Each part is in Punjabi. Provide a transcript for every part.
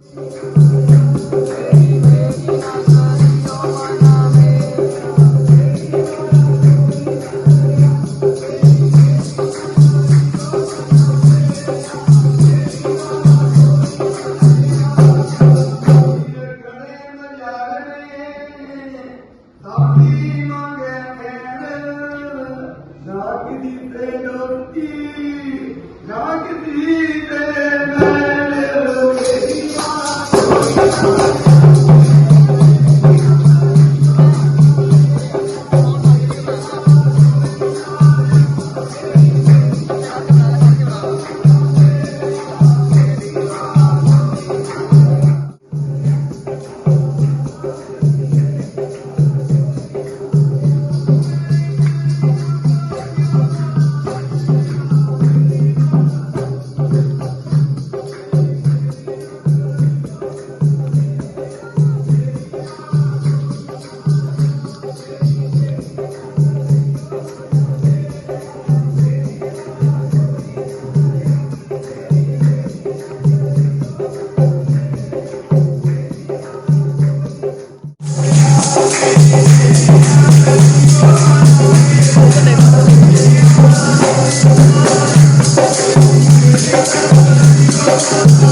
Amen.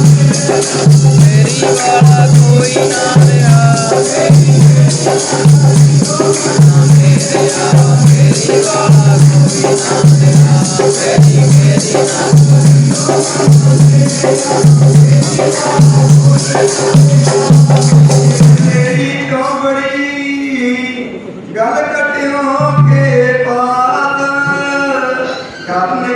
ਮੇਰੀ ਵਾਲਾ ਕੋਈ ਨਾ ਰਿਹਾ ਮੇਰੇ ਯਾਰਾ ਮੇਰੀ ਵਾਲਾ ਕੋਈ ਨਾ ਰਿਹਾ ਮੇਰੀ ਮੇਰੀ ਮੇਰੀ ਕਬੜੀ ਗੱਲ ਕਟਿਓ ਕੇ ਪਾਤ ਕਰਨੇ